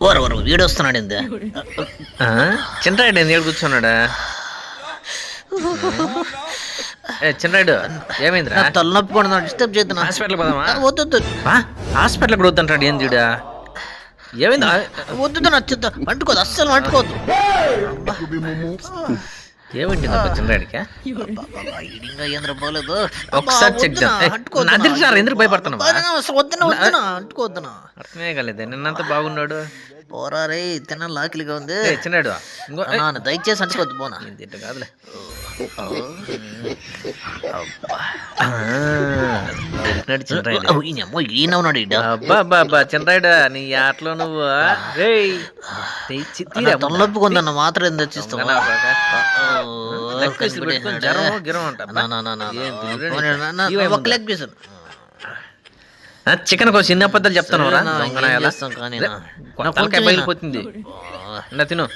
ఓర ఓర వీడు వస్తున్నాడు ఇంద? చిన్నరాయుడు ఏంది ఏడు కూర్చున్నాడా? ఏ చిన్నరాయుడు ఏమైందిరా? తలనొప్పి కూడా డిస్టర్బ్ చేస్తున్నా. హాస్పిటల్ పోదామా? వద్దు వద్దు. ఆ? హాస్పిటల్ కూడా వద్దంటాడు ఏంది ఈడ? ఏమైంది? వద్దు నచ్చుద్దా. అంటుకోదు అస్సలు అంటుకోవద్దు ఏమైంది చిన్నరాయుడికి ఇంకా ఏంద్ర పోలేదు ఒకసారి చెక్ నదిరినారు ఎందుకు భయపడుతున్నావా? వద్దునా వద్దునా అంటుకోవద్దునా అర్థమే కాలేదు నిన్నంత బాగున్నాడు. పోరా రే లాకిలిగా ఉంది. చిన్నాడు నాన్న దయచేసి అంటుకోవద్దు పోనా. ఇట్ట కాదులే. దొరికినాడు చిన్నరాయుడు ఈయన ఉన్నాడు. అబ్బా అబ్బా అబ్బా చిన్నరాయుడు నీ ఆటలో నువ్వు తలనొప్పి కొందన్న మాత్రం ఎందుకు బాగా. ఓ, లెగ్ పీస్ చికెన్ కోసం చిన్న అబద్ధాలు చెప్తాను. నా తిను.